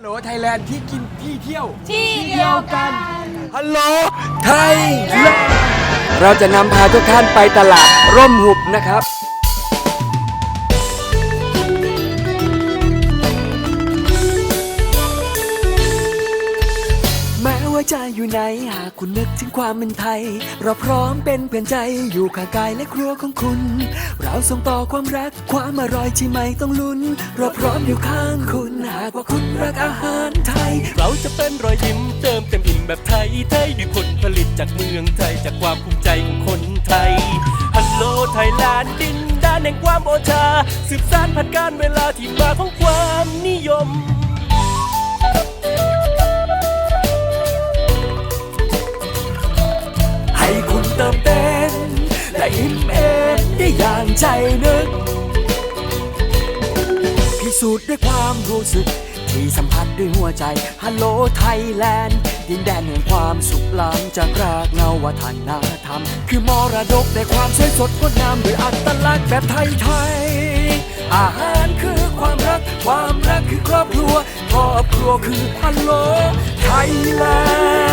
ฮัลโหลไทยแลนด์ที่กินที่เที่ยว ที่เดียวกัน ฮัลโหลไทยแลนด์เราจะนำพาทุกท่านไปตลาดร่มหุบนะครับ แม้ว่าจอยู่ไหนหากคุณนึกถึงความเป็นไทย เราพร้อมเป็นเพื่อนใจอยู่ข้างกายและครัวของคุณ เราส่งต่อความรักความอร่อยที่ไม่ต้องลุ้น เราพร้อมอยู่ข้างคุณหากว่าคุณรักอาหารไทย เราจะเป็นรอยยิ้มเติมเต็มอิ่มแบบไทยไทยด้วยผลผลิตจากเมืองไทยจากความภูมิใจของคนไทยฮัลโหลไทยแลนด์ดินแดนแห่งความโอชา สืบสานผ่านการเวลาที่มาของความนิยม เติมเต็มและอิ่มเอมได้อย่างใจนึก พิสูจน์ด้วยความรู้สึก ที่สัมผัสด้วยหัวใจฮัลโหลไทยแลนด์ดินแดนแห่งความสุขล้ำจากรากเงาวัฒนธรรม คือมรดกในความสวยสดงดงามด้วยอัตลักษณ์แบบไทยไทยๆอาหารคือความรัก ความรักคือครอบครัว ครอบครัวคือฮัลโหลไทยแลนด์